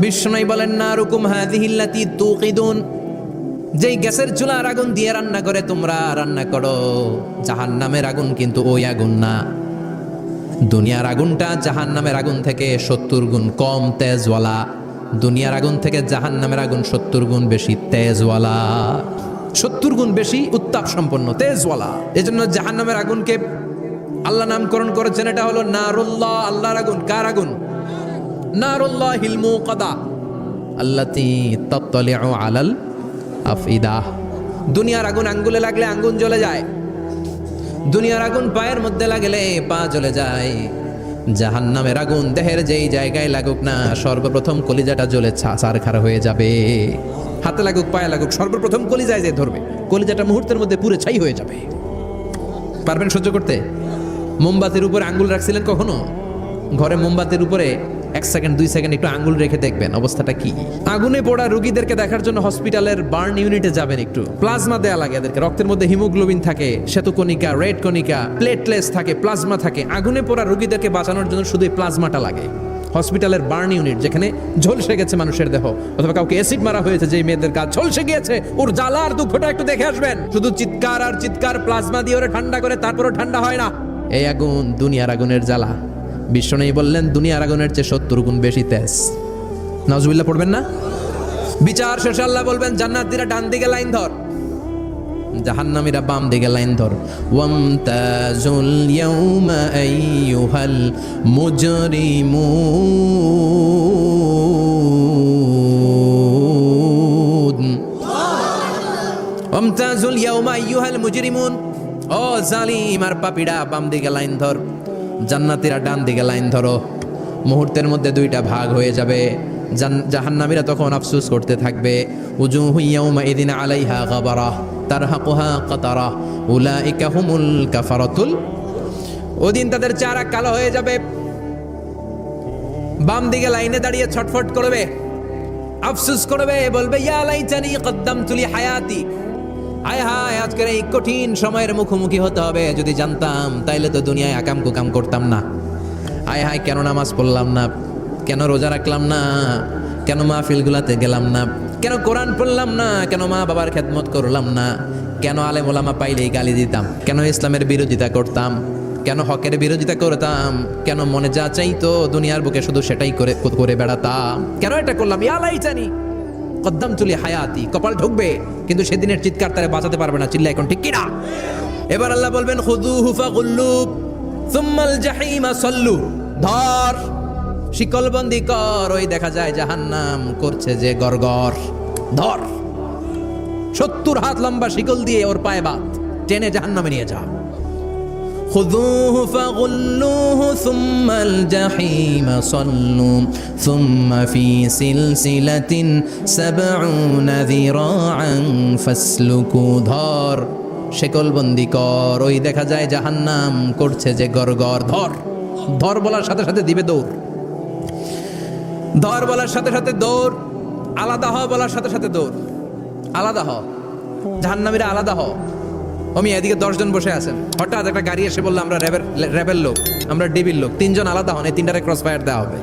বিষ্ণুই বলেন, না রুকুম হাদিহিল্লাতি তুকিদুন। যেই গ্যাসের চুলার আগুন দিয়ে রান্না করে, তোমরা রান্না করো। জাহান নামের আগুন কিন্তু ওই আগুন না। দুনিয়ার আগুনটা জাহান নামের আগুন থেকে সত্তর গুণ কম তেজওয়ালা। দুনিয়ার আগুন থেকে জাহান নামের আগুন সত্তর গুণ বেশি তেজওয়ালা। সত্তর গুণ বেশি উত্তাপ সম্পন্ন তেজওয়ালা। এই জন্য জাহান নামের আগুনকে আল্লাহ নামকরণ করেছেন, এটা হলো নারুল্লাহ, আল্লাহর আগুন। কার আগুন? নারুল্লাহ হিলমু কদা আল্লাতি তত্তলিউ আলাল আফিদা দুনিয়ার আগুন আঙ্গুলে লাগলে আঙ্গুন জ্বলে যায়। দুনিয়ার আগুন পায়ের মধ্যে লাগলে পা জ্বলে যায়। জাহান নামের আগুন দেহের যেই জায়গায় লাগুক না, সর্বপ্রথম কলিজাটা জ্বলে সারখার হয়ে যাবে। হাতে লাগুক, পায়ে লাগুক, সর্বপ্রথম কলিজায় যে ধরবে, কলিজাটা মুহূর্তের মধ্যে পুরো ছাই হয়ে যাবে। পারবেন সহ্য করতে? মোমবাতির উপরে আঙ্গুল রাখছিলেন কখনো? ঘরে মোমবাতির উপরে এক সেকেন্ড দুই সেকেন্ড একটু আঙ্গুল রেখে দেখবেন, অবস্থাটা কি? আগুনে পড়া রোগীদেরকে দেখার জন্য হসপিটালের বার্ন ইউনিটে যাবেন একটু। প্লাজমা দেয়া লাগে এদেরকে। রক্তের মধ্যে হিমোগ্লোবিন থাকে, শ্বেতকণিকা, রেড কণিকা, প্লেটলেস থাকে, প্লাজমা থাকে। আগুনে পড়া রোগীদেরকে বাঁচানোর জন্য শুধু প্লাজমাটা লাগে। হসপিটালের বার্ন ইউনিট, যেখানে ঝলসে গেছে মানুষের দেহ। অথবা কাউকে অ্যাসিড মারা হয়েছে যে মেয়েদের কাজ ঝলসে গিয়েছে, ওর জ্বালা আর দুঃখটা একটু দেখে আসবেন। শুধু চিৎকার আর চিৎকার, প্লাজমা দিয়ে ওরা ঠান্ডা করে, তারপরও ঠান্ডা হয় না। এই আগুন দুনিয়ার আগুনের জ্বালা। বিশ্ব নেই বললেন, দুনিয়ার আগুনের চেয়ে সত্তর গুণ বেশি তেজ। নজবুল্লাহ পড়বেন না? বিচার শেষে আল্লাহ বলবেন জান্নাতীরা ডান দিকে লাইন ধর। জাহান্নামীরা বাম দিকে লাইন ধর। ওয়ামতাজুল ইয়াউমা আইয়ুহাল মুজরিমুন। ওয়ামতাজুল ইয়াউমা আইয়ুহাল মুজরিমুন। ও জালিম আর পাপিড়া, বাম দিকে লাইন ধর। জান্নাতীরা ডান দিকে লাইন ধরো। মুহূর্তের মধ্যে দুইটা ভাগ হয়ে যাবে। জাহান্নামীরা তখন আফসুস করতে থাকবে। উজু হুইয়াউমা আলাইহা গাবারা, তারহাকুহা কাতারা, উলাইকা হুমুল কাফারাতুল। ওদিন তাদের চারা কালো হয়ে যাবে। বাম দিকে লাইনে দাঁড়িয়ে ছটফট করবে। আফসোস করবে, বলবে, ইয়া লাইতানি কদ্দামতু লি হায়াতি। হায় হায়, আজকের এই কঠিন সময়ের মুখোমুখি হতে হবে। যদি জানতাম, তাইলে তো দুনিয়ায় আকাম কুকাম করতাম না। আয় হায়, কেন নামাজ পড়লাম না? কেন রোজা রাখলাম না? কেন মা মাহফিলগুলাতে গেলাম না? কেন কোরআন পড়লাম না? কেন মা বাবার খেদমত করলাম না? কেন আলেম ওলামা পাইলেই গালি দিতাম? কেন ইসলামের বিরোধিতা করতাম? কেন হকের বিরোধিতা করতাম? কেন মনে যা চাইতো, দুনিয়ার বুকে শুধু সেটাই করে করে বেড়াতাম? কেন এটা করলাম? ইয়ালাই জানি কদ্দাম তুলি হায়াতি কপাল ঢুকবে, কিন্তু সেদিনের চিৎকার তারা বাঁচাতে পারবে না চিল্লা এখন ঠিক কিনা? এবার আল্লাহ বলবেন খুদু হুফা গুল্লু সুম্মাল জাহিমা সল্লু। ধর, শিকলবন্দি কর, ওই দেখা যায় জাহান্নাম করছে যে গরগর ধর, সত্তর হাত লম্বা শিকল দিয়ে ওর পায়ে বাত টেনে জাহান্নামে নিয়ে যা। خذوه فغلوه ثم الجحيم صلوا ثم في سلسلة سبعون ذراعا فاسلكوا ধর শেকলবন্দি কর ওই দেখা যায় জাহান্নাম করছে যে গরগর ধর ধর বলার সাথে সাথে দিবে দৌড় ধর বলার সাথে সাথে দৌড় আলাদা হ বলার সাথে সাথে দৌড় আলাদা হ জাহান্নামীরা আলাদা হ আমি এদিকে দশজন বসে আছেন। হঠাৎ একটা গাড়ি এসে বলল, আমরা র্যাবের র্যাবের লোক, আমরা ডিবির লোক, তিনজন আলাদা হন, এই তিনটারে ক্রস ফায়ার দেওয়া হবে।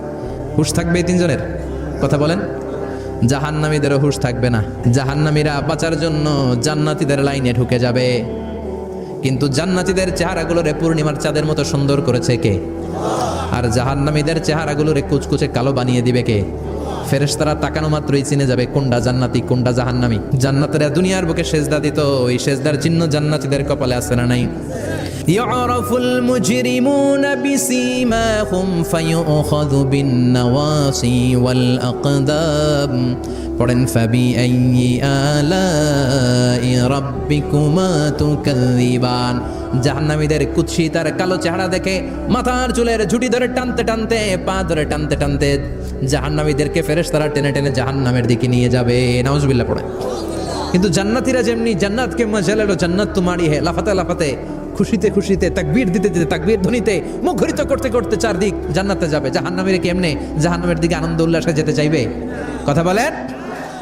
হুশ থাকবে এই তিনজনের? কথা বলেন। জাহান্নামীদেরও হুশ থাকবে না। জাহান্নামীরা বাঁচার জন্য জান্নাতীদের লাইনে ঢুকে যাবে। কিন্তু জান্নাতীদের চেহারাগুলোরে পূর্ণিমার চাঁদের মতো সুন্দর করেছে কে? আর জাহান্নামীদের চেহারাগুলোরে কুচকুচে কালো বানিয়ে দিবে কে? ফেরেশতারা তাকানো মাত্রই চিনে যাবে কোনটা জান্নাতি কোনটা জাহান্নামী জান্নাতেরা দুনিয়ার বুকে সেজদা দিত ওই সেজদার চিহ্ন জান্নাতীদের কপালে আছে না নাই يعرف المجرمون بسيماهم فيؤخذ بالنواصي والأقدام পড়েন فبأي آلاء ربكما تكذبان জাহান্নামীদের কুৎসি তার কালো চেহারা দেখে মাথার চুলের ঝুটি ধরে টানতে টানতে, পা ধরে টানতে টানতে জাহান্নামীদেরকে ফেরেস তারা টেনে টেনে জাহান্নামের দিকে নিয়ে যাবে। নাউজুবিল্লাহ পড়ে। কিন্তু জান্নাতীরা যেমনি জান্নাতকে মজালেলো জান্নাত তোমারই হে, লাফাতে লাফাতে, খুশিতে খুশিতে, তাকবীর দিতে দিতে, তাকবীর ধ্বনিতে মুখরিত করতে করতে চারদিক জান্নাতে যাবে। জাহান্নামীরা কেমনে জাহান্নামের দিকে আনন্দ উল্লাসে যেতে চাইবে? কথা বলেন।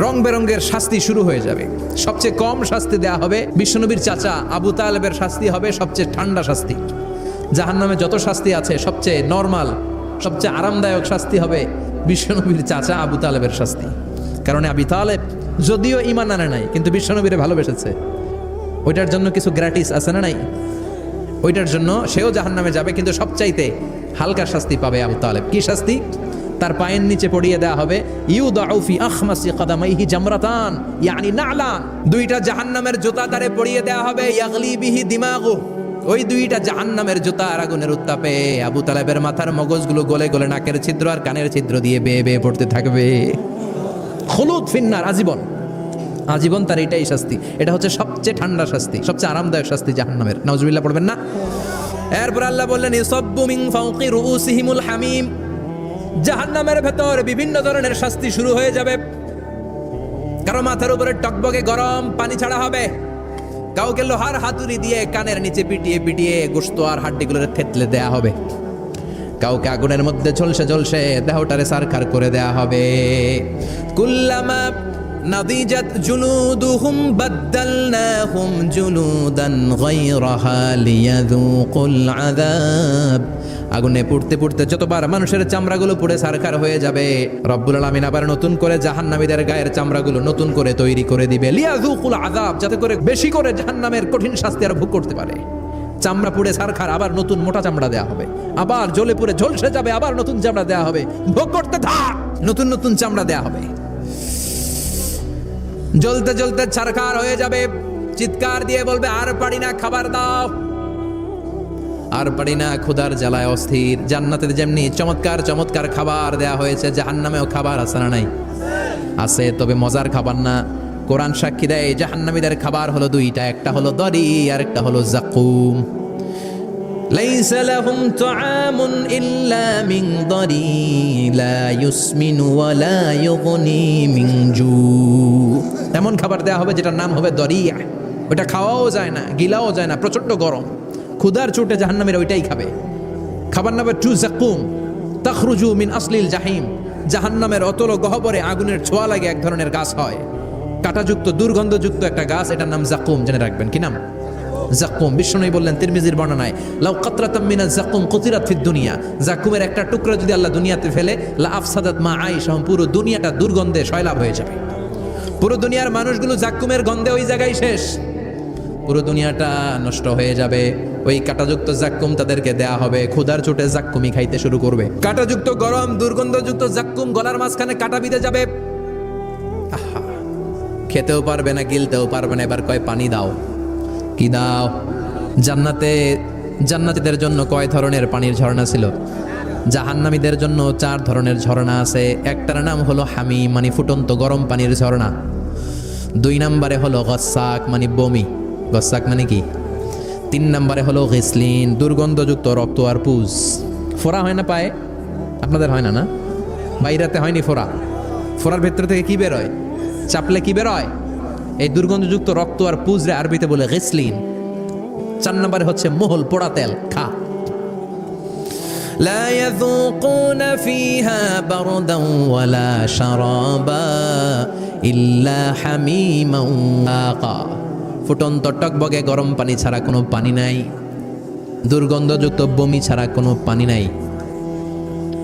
রং বেরঙ্গের শাস্তি শুরু হয়ে যাবে। সবচেয়ে কম শাস্তি দেয়া হবে বিশ্বনবীর চাচা আবু তালেবের শাস্তি হবে সবচেয়ে ঠান্ডা শাস্তি। জাহান্নামে যত শাস্তি আছে, সবচেয়ে নর্মাল, সবচেয়ে আরামদায়ক শাস্তি হবে বিশ্বনবীর চাচা আবু তালেবের শাস্তি। কারণ আবি তালেব যদিও ইমান আনে নাই, কিন্তু বিশ্বনবীরে ভালোবেসেছে। ওইটার জন্য কিছু গ্র্যাটিস আছে না নাই? ওইটার জন্য সেও জাহান নামে যাবে, কিন্তু সবচাইতে হালকা শাস্তি পাবে আবু তালেব। কি শাস্তি? তার পায়ের নিচে পড়িয়ে দেওয়া হবে। ইউ দাউফি আখমাসি কাদামাইহি জামরাতান। ইয়ানি নালান দুইটা জাহান্নামের জুতা তারে পড়িয়ে দেওয়া হবে। ইয়াগলি বিহি দিমাগু। ওই দুইটা জাহান্নামের জুতা আর আগুনের উত্তাপে আবু তালেবের মাথার মগজগুলো গলে গলে নাকের ছিদ্র আর কানের ছিদ্র দিয়ে বেয়ে বেয়ে পড়তে থাকবে। হলুদ ফিন্নার, আজীবন। আজীবন তার এটাই শাস্তি। এটা হচ্ছে সবচেয়ে ঠান্ডা শাস্তি, সবচেয়ে আরামদায়ক শাস্তি জাহান্নামের। নাউজুবিল্লাহ, পড়বেন না? এরপর আল্লাহ বললেন ইসাব্বু মিন ফাওকি রুউসিহিমুল হামিম। জাহান্নামের ভেতর বিভিন্ন ধরনের শাস্তি শুরু হয়ে যাবে। কারও মাথার উপরে টকবকে গরম পানি ছাড়া হবে। কাউকে লোহার হাতুড়ি দিয়ে কানের নিচে পিটিয়ে পিটিয়ে গোস্ত আর হাড্ডিগুলোর থেতলে দেয়া হবে। কাউকে আগুনের মধ্যে ঝলসে ঝলসে দেহটারে সারখার করে দেয়া হবে। কুল্লামা নাদিজাত জুলুদুহুম বাদ্দালনাহুম জুলুদান গায়রাহা লিয়াযুকুল আযাব। আগুনে পুড়তে পুড়তে যতবার মানুষের চামড়াগুলো পুড়ে সারখার হয়ে যাবে, রব্বুল আলামিন আবার নতুন করে জাহান্নামীদের গায়ের চামড়াগুলো নতুন করে তৈরি করে দিবে। লিয়াযুকুল আযাব, যাতে করে বেশি করে জাহান্নামের কঠিন শাস্তি আর ভোগ করতে পারে। চামড়া পুড়ে সারখার, আবার নতুন মোটা চামড়া দেয়া হবে। আবার জ্বলে পুড়ে ঝলসে যাবে, আবার নতুন চামড়া দেয়া হবে। ভোগ করতে থাক, নতুন নতুন চামড়া দেয়া হবে। জ্বলতে জ্বলতে ছারখার হয়ে যাবে। চিৎকার দিয়ে বলবে, আর পারি না, খাবার দাও। আর পারি না ক্ষুধার জ্বালায় অস্থির জান্নাতে যেমনি চমৎকার চমৎকার খাবার দেয়া হয়েছে জাহান্নামেও খাবার আছে না নাই আছে তবে মজার খাবার না কোরআন সাক্ষী দেয় জাহান্নামীদের খাবার হলো দুইটা একটা হলো দরি আর একটা হলো জাকুম ليس لهم طعام إلا من ضري لا يسمن ولا يغني من جوع এমন খাবার দেওয়া হবে যেটার নাম হবে দরিয়া ওটা খাওয়াও যায় না গিলাও যায় না প্রচন্ড গরম ক্ষুধার চোটে জাহান্নামের ওইটাই খাবে। খাবার নামে টু জাকুম তখরুজু মিন আসলিল জাহিম। জাহান্নামের অতল গহবরে আগুনের ছোঁয়া লাগে এক ধরনের গাছ হয়। কাঁটাযুক্ত, দুর্গন্ধযুক্ত একটা গাছ, এটার নাম জাকুম জেনে রাখবেন। কি নাম? জাকুম বিষ্ণু বললেন তিরমিজির বর্ণনায়, লাউ কাতরাতাম মিনা জাকুম কুতিরাত ফিদ দুনিয়া। জাকুমের একটা টুকরা যদি আল্লাহ দুনিয়াতে ফেলে, লা আফসাদাত মা আইশা পুরো দুনিয়াটা দুর্গন্ধে সয়লাভ হয়ে যাবে। পুরো দুনিয়ার মানুষগুলো জাকুমের গন্ধে ওই জায়গায় শেষ। পুরো দুনিয়াটা নষ্ট হয়ে যাবে। ওই কাটাযুক্ত জাক্কুম তাদেরকে দেয়া হবে। ক্ষুধার চোটে জাক্কুমি খাইতে শুরু করবে। কাটাযুক্ত গরম, দুর্গন্ধযুক্ত জাক্কুম গলার মাঝখানে কাটা বিঁধে যাবে। খেতেও পারবে না, গিলতেও পারবে না, এবার কয় পানি দাও। কি দাও? জান্নাতে, জান্নাতীদের জন্য কয় ধরনের পানির ঝর্ণা ছিল? জাহান্নামীদের জন্য চার ধরনের ঝর্ণা আছে। একটার নাম হলো হামি মানে ফুটন্ত গরম পানির ঝর্ণা। দুই নম্বরে হলো গসাক মানে বমি। গসাক মানে কি? তিন নম্বরে হলো ঘিসলিন দুর্গন্ধযুক্ত রক্ত আর পুজ ফোড়া হয় না পায়ে আপনাদের হয় না না বাইরাতে হয়নি ফোড়া ফোড়ার ভেতর থেকে কি বেরোয় চাপলে কি বেরোয় এই দুর্গন্ধযুক্ত রক্ত আর পুজরে আরবিতে বলে গেসলিন চার নম্বরে হচ্ছে মোহল পোড়া তেল খা لا يذوقون فيها بردا ولا شرابا إلا حميما وغساقا ফুটন্ত টকবগে গরম পানি ছাড়া কোনো পানি নাই। দুর্গন্ধযুক্ত বমি ছাড়া কোনো পানি নাই।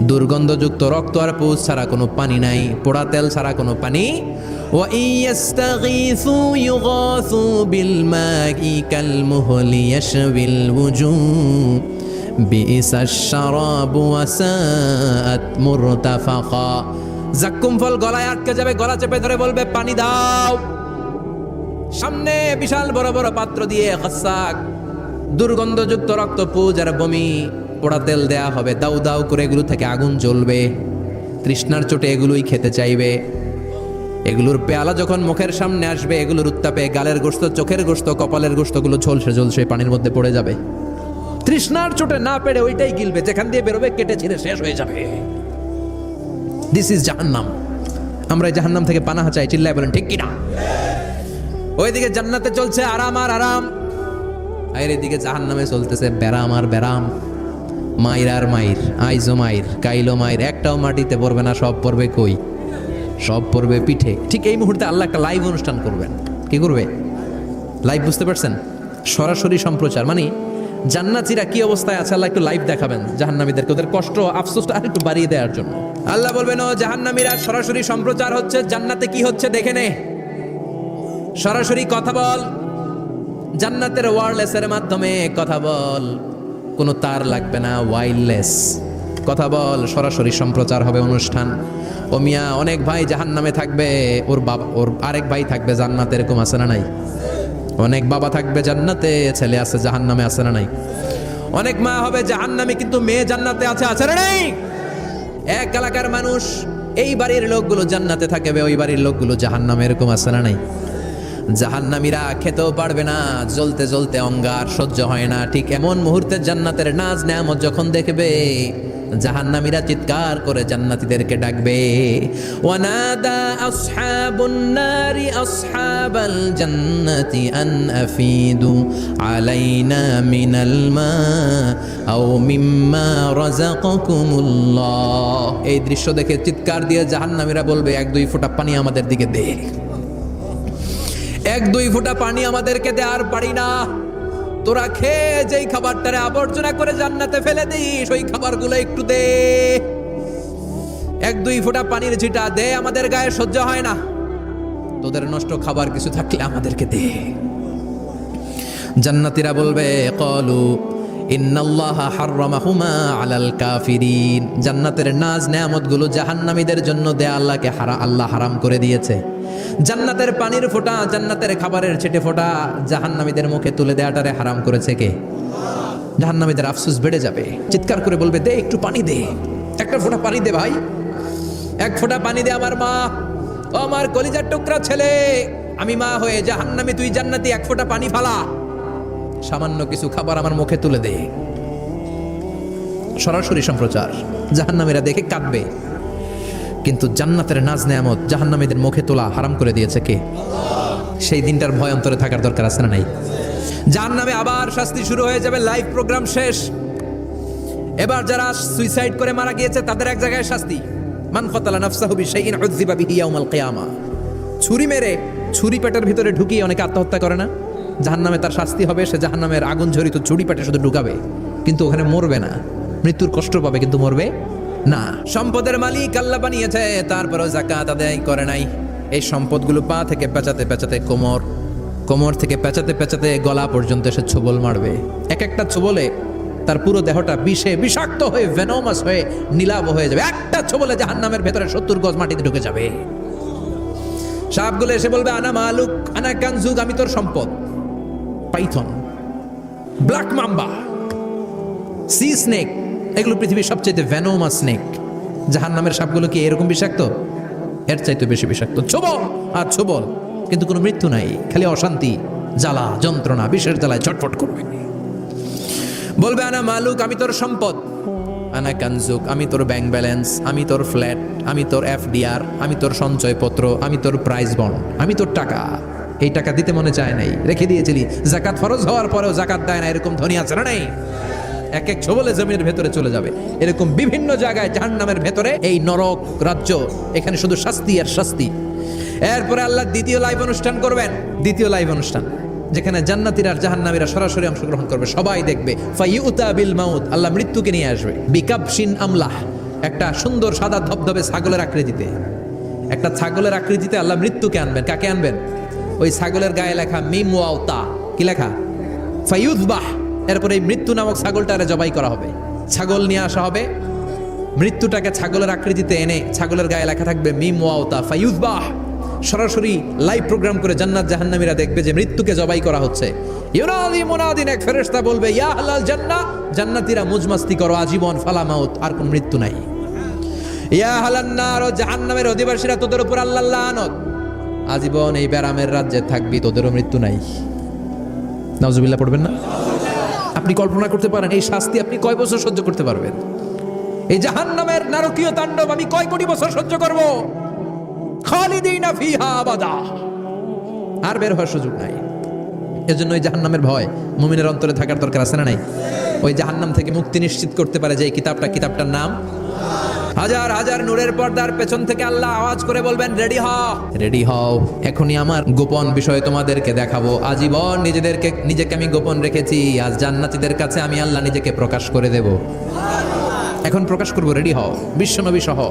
দুর্গন্ধযুক্ত রক্ত আর পৌষ ছাড়া কোনো পানি নাই। পোড়া তেল ছাড়া কোনো পানি। জাক্কুম ফল গলায় আটকে যাবে, গলা চেপে ধরে বলবে, পানি দাও। সামনে বিশাল বড় বড় পাত্র দিয়ে হাসাক দুর্গন্ধযুক্ত রক্ত পুজ আর বমি, পোড়া তেল দেয়া হবে। দাউ দাউ করে এগুলো থেকে আগুন জ্বলবে। তৃষ্ণার চোটে এগুলোই খেতে চাইবে। এগুলোর পেয়ালা যখন মুখের সামনে আসবে, এগুলোর উত্তাপে গালের গোস্ত চোখের গোস্ত কপালের গোস্তগুলো ঝলসে ঝলসে পানির মধ্যে পড়ে যাবে। তৃষ্ণার চোটে না পেরে ওইটাই গিলবে, যেখান দিয়ে বেরোবে, কেটে ছিঁড়ে শেষ হয়ে যাবে। দিস ইজ জাহান্নাম। আমরা এই জাহান্নাম থেকে পানাহা চাই, চিল্লায় বলেন, ঠিক কিনা? ওইদিকে জান্নাতে চলছে আরাম আর আরাম। আর এদিকে জাহান্নামে চলতেছে ব্যারাম আর ব্যারাম। মাইর আর মাইর, আইজো মাইর, কাইলো মাইর, একটাও মাটিতে পড়বে না, সব পড়বে কই? সব পড়বে পিঠে। ঠিক এই মুহূর্তে আল্লাহ একটা লাইভ অনুষ্ঠান করবেন। কি করবে? লাইভ বুঝতে পারছেন? সরাসরি সম্প্রচার। মানে জান্নাতিরা কি অবস্থায় আছে আল্লাহ একটু লাইভ দেখাবেন জাহান্নামীদেরকে, ওদের কষ্ট আফসোসটা একটু বাড়িয়ে দেওয়ার জন্য। আল্লাহ বলবেন, ও জাহান্নামীরা, সরাসরি সম্প্রচার হচ্ছে। জান্নাতে কি হচ্ছে দেখে নে। সরাসরি কথা বল। জান্নাতের ওয়ারলেসের মাধ্যমে কথা বল। কোনো তার লাগবে না ওয়াইরলেস কথা বল, সরাসরি সম্প্রচার হবে অনুষ্ঠান। ও মিয়া, অনেক ভাই জাহান নামে থাকবে। ওর বাবা, ওর আরেক ভাই থাকবে জান্নাতে, এরকম আছে না নাই? অনেক বাবা থাকবে জান্নাতে, ছেলে আছে জাহান নামে আছে না নাই? অনেক মা হবে জাহান নামে কিন্তু মেয়ে জান্নাতে আছে আছে না নাই? এক এলাকার মানুষ, এই বাড়ির লোকগুলো জান্নাতে থাকবে, ওই বাড়ির লোকগুলো জাহান নামে এরকম আছে না নাই? জাহান্নামীরা খেতেও পারবে না, জ্বলতে জ্বলতে অঙ্গার সহ্য হয় না। ঠিক এমন মুহূর্তে জান্নাতের নাজ নেয়ামত যখন দেখবে, জাহান্নামীরা চিৎকার করে জান্নাতীদেরকে ডাকবে আলাইনা এই দৃশ্য দেখে চিৎকার দিয়ে জাহান্নামীরা বলবে, এক দুই ফোঁটা পানি আমাদের দিকে দে। এক, দুই ফোঁটা পানি আমাদেরকে দে, আর পারি না। তোরা খেয়ে যেই খাবারটারে আবর্জনা করে জান্নাতে ফেলে দিস, ওই খাবারগুলো একটু দে। এক, দুই ফোঁটা পানির ঝিটা দে, আমাদের গায়ে সহ্য হয় না। তোদের নষ্ট খাবার কিছু থাকলে আমাদেরকে দে। জান্নাতীরা বলবে, কলু ইন্নাল্লাহা হাররামাহুমা আলাল কাফিরিন। জান্নাতের নাজ নেয়ামতগুলো জাহান্নামীদের জন্য দেয়া আল্লাহকে হারা আল্লাহ হারাম করে দিয়েছে। জান্নাতের পানির ফোঁটা, জান্নাতের খাবারের ছেটে ফোঁটা জাহান্নামীদের মুখে তুলে দেয়াটারে হারাম করেছে কে? জাহান্নামীদের আফসোস বেড়ে যাবে। চিৎকার করে বলবে, দে, একটু পানি দে। একটা ফোঁটা পানি দে ভাই। এক ফোঁটা পানি দে আমার মা। ও আমার কলিজার টুকরা ছেলে। আমি মা হয়ে জাহান্নামী তুই জান্নাতি এক ফোঁটা পানি ফালা। সামান্য কিছু খাবার আমার মুখে তুলে দে। সরাসরি সম্প্রচার। জাহান্নামীরা দেখে কাঁদবে। কিন্তু জান্নাতের নাজ নেয়ামত জাহান্নামীদের মুখে তোলা হারাম করে দিয়েছে কে? সেই দিনটার ভয় অন্তরে থাকার দরকার আছে না নাই? জাহান্নামে আবার শাস্তি শুরু হয়ে যাবে, লাইভ প্রোগ্রাম শেষ। এবার যারা সুইসাইড করে মারা গিয়েছে, তাদের এক জায়গায় শাস্তি। মান কতালা নাফসাহু বিশাইইন উযযিবা বিহি ইয়াউমাল কিয়ামা। ছুরি মেরে ছুরি পেটের ভিতরে ঢুকিয়ে অনেকে আত্মহত্যা করে না? জাহান্নামে তার শাস্তি হবে, সে জাহান্নামের আগুন ঝরিত ছুরি পেটে শুধু ঢুকাবে, কিন্তু ওখানে মরবে না। মৃত্যুর কষ্ট পাবে, কিন্তু মরবে না। সম্পদের মালিক আল্লাহ বানিয়েছে, তারপরেও জাকাত আদায় করে নাই। এই সম্পদগুলো পা থেকে পেঁচাতে পেঁচাতে কোমর কোমর থেকে পেঁচাতে পেঁচাতে গলা পর্যন্ত এসে ছোবল মারবে। এক একটা ছোবলে তার পুরো দেহটা বিষে বিষাক্ত হয়ে ভেনোমাস হয়ে নীলাব হয়ে যাবে। একটা ছোবলে জাহান্নামের ভেতরে সত্তর গজ মাটিতে ঢুকে যাবে। সাপগুলো এসে বলবে, আনা মালুক, আনা কানজুক, আমি তোর সম্পদ। Python, black mamba, sea snake, এগুলো পৃথিবীর সবচেয়ে ভ্যানোমা স্নেক। জাহান নামের সাপগুলো কি এরকম বিষাক্ত? এর চাইতে বেশি বিষাক্ত। ছোবল! আর ছোবল, কিন্তু কোনো মৃত্যু নাই, খালি অশান্তি, জ্বালা, যন্ত্রণা, বিষের জ্বালায় ছটফট করবে। বলবে, আনা মালুক, আমি তোর সম্পদ। আনা কানজুক, আমি তোর ব্যাংক ব্যালেন্স, আমি তোর ফ্ল্যাট, আমি তোর এফডিআর, আমি তোর সঞ্চয়পত্র, আমি তোর প্রাইজ বন্ড, আমি তোর টাকা। এই টাকা দিতে মনে চায় নাই। রেখে দিয়েছিলি। জাকাত ফরজ হওয়ার পরেও জাকাত দেয় না, এরকম ধনী আছে না নাই? এক এক ছবলে জমির ভেতরে চলে যাবে। এরকম বিভিন্ন জায়গায় জাহান্নামের ভেতরে এই নরক রাজ্য, এখানে শুধু শাস্তি আর শাস্তি। এরপরে আল্লাহ দ্বিতীয় লাইভ অনুষ্ঠান করবেন। দ্বিতীয় লাইভ অনুষ্ঠান, যেখানে জান্নাতীরা আর জাহান্নামীরা সরাসরি অংশগ্রহণ করবে। সবাই দেখবে মাউত, আল্লাহ মৃত্যুকে নিয়ে আসবে। বিকাবশিন আমলাহ, একটা সুন্দর সাদা ধবধবে ছাগলের আকৃতিতে। একটা ছাগলের আকৃতিতে আল্লাহ মৃত্যুকে আনবেন। কাকে আনবেন? ওই ছাগলের গায়ে লেখা মিম ওয়াউতা কি লেখা? ফাইউদবাহ এরপরে এই মৃত্যু নামক ছাগলটারে জবাই করা হবে। ছাগল নিয়ে আসা হবে। মৃত্যুটাকে ছাগলের আকৃতিতে এনে ছাগলের গায়ে লেখা থাকবে মিম ওয়াউতা ফাইউদবাহ সরাসরি লাইভ প্রোগ্রাম করে জান্নাত জাহান্নামীরা দেখবে যে মৃত্যুকে জবাই করা হচ্ছে। ইউনাদি মুনাদিন এক ফেরেশতা বলবে, ইয়া হালাল জান্নাহ। জান্নাতীরা মুজমাস্তি করো, আজীবন ফালা মাউত, আর কোন মৃত্যু নাই। ইয়া হালান্নার ও জাহান্নামের অধিবাসীরা তোদের উপর আল্লাহ লানত। আজীবন এই ব্যারামের রাজ্যে থাকবি, তোদেরও মৃত্যু নাই। নাউজুবিল্লাহ পড়বেন না? আপনি কল্পনা করতে পারেন, এই শাস্তি আপনি কয় বছর সহ্য করতে পারবেন? এই জাহান্নামের নারকীয় তাণ্ডব আমি কয় কোটি বছর সহ্য করব? আর বের হওয়ার সুযোগ নাই। এজন্য ওই জাহান্নামের ভয় মুমিনের অন্তরে থাকার দরকার আছে না নাই? ওই জাহান্নাম থেকে মুক্তি নিশ্চিত করতে পারে যে এই কিতাবটা, কিতাবটার নাম হাজার হাজার নূরের পর্দার পেছন থেকে আল্লাহ আওয়াজ করে বলবেন, রেডি হও। রেডি হও। এখনই আমার গোপন বিষয় তোমাদেরকে দেখাবো। আজীবন নিজেদেরকে, নিজেকে আমি গোপন রেখেছি। আজ জান্নাতীদের কাছে আমি আল্লাহ নিজেকে প্রকাশ করে দেব। এখন প্রকাশ করব, রেডি হও। বিশ্ব নবী সহ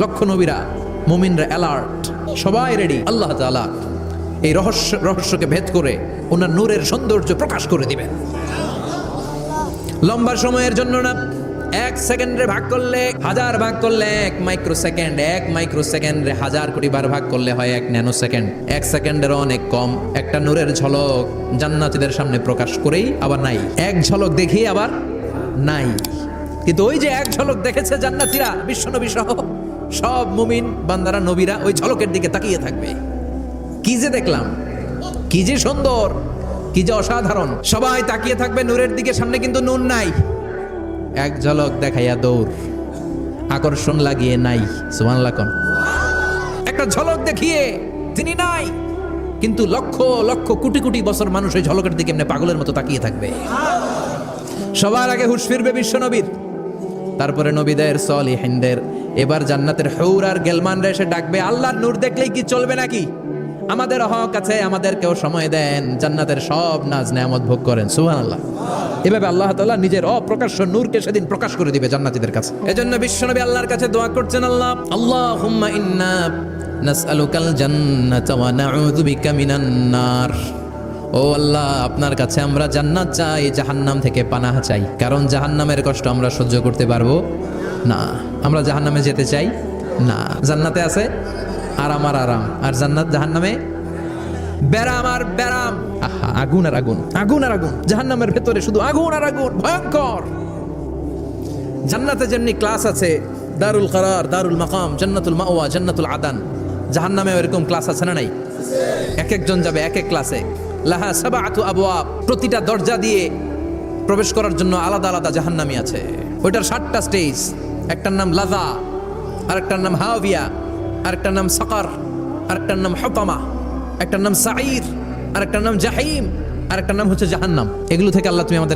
লক্ষ নবীরা, মুমিনরা অ্যালার্ট সবাই রেডি। আল্লাহ তাআলা এই রহস্য, রহস্যকে ভেদ করে ওনার নূরের সৌন্দর্য প্রকাশ করে দিবেন। লম্বা সময়ের জন্য না এক সেকেন্ডে ভাগ করলে হাজার ভাগ করলে এক মাইক্রো সেকেন্ড এক মাইক্রো সেকেন্ডে হাজার কোটি বার ভাগ করলে হয় এক ন্যানো সেকেন্ড এক সেকেন্ডের অনেক কম। একটা নূরের ঝলক জান্নাতীদের সামনে প্রকাশ করেই আবার নাই। এক ঝলক দেখিয়ে আবার নাই। কিন্তু ওই যে এক ঝলক দেখেছে জান্নাতীরা, বিশ্বনবী সহ সব মুমিন বান্দারা, নবীরা ওই ঝলকের দিকে তাকিয়ে থাকবে। কি যে দেখলাম, কি যে সুন্দর, কি যে অসাধারণ। সবাই তাকিয়ে থাকবে নূরের দিকে, সামনে কিন্তু নুন নাই। এক ঝলক দেখাইয়া দৌড়। আকর্ষণ লাগিয়ে নাই সুমানলা কন। একটা ঝলক দেখিয়ে তিনি নাই, কিন্তু লক্ষ লক্ষ কোটি কোটি বছর মানুষ ওই ঝলকের দিকে এমনি পাগলের মতো তাকিয়ে থাকবে। সবার আগে হুশ ফিরবে বিশ্ব নবীর তারপরে নবীদের সলিহিনদের। এবার জান্নাতের হৌর আর গেলমানরা এসে ডাকবে, আল্লাহর নূর দেখলেই কি চলবে নাকি? আমাদের হক আছে, আমাদেরকেও সময় দেন। জান্নাতের সব নাজ নেয়ামত ভোগ করেন সুহান আল্লাহ এভাবে আল্লাহ তাআলা নিজের অপ্রকাশ্য নূরকে সেদিন প্রকাশ করে দিবে জান্নাতীদের কাছে। এজন্য বিশ্বনবী আল্লাহর কাছে দোয়া করছেন, আল্লাহ, আল্লাহুম্মা ইন্না নাসআলুকাল জান্নাতা ওয়া নাউযু বিকা মিনান নার। ও আল্লাহ, আপনার কাছে আমরা জান্নাত চাই, জাহান্নাম থেকে পানাহ চাই। কারণ জাহান্নামের কষ্ট আমরা সহ্য করতে পারব না। আমরা জাহান্নামে যেতে চাই? না। জান্নাতে আছে? আরাম আর আরাম। আর জান্নাত জাহান্নামে? ব্যারাম আর ব্যারাম। আহা, আগুন আর আগুন। আগুন আর আগুন। জাহান্নামের ভেতরে শুধু আগুন আর আগুন। ভয়ঙ্কর। জান্নাতে যেমনি ক্লাস আছে, দারুল করার, দারুল মাকাম, জান্নাতুল মাওয়া, জান্নাতুল আদান। জাহান্নামে এরকম ক্লাস আছে না নাই? এক একজন যাবে এক এক ক্লাসে লাহা সাবাআতু আবওয়াব। প্রতিটা দরজা দিয়ে প্রবেশ করার জন্য আলাদা আলাদা জাহান্নামী আছে। ওইটার সাতটা স্টেজ একটার নাম লাজা আর একটার নাম হাওয়াবিয়া। আরেকটার নাম সাকার, আরেকটার নাম হকামা একটার নাম সাঈর, আরেকটার নাম জাহিম, আরেকটার নাম হচ্ছে জাহান্নাম। এগুলো থেকে আল্লাহ তুমি আমাদের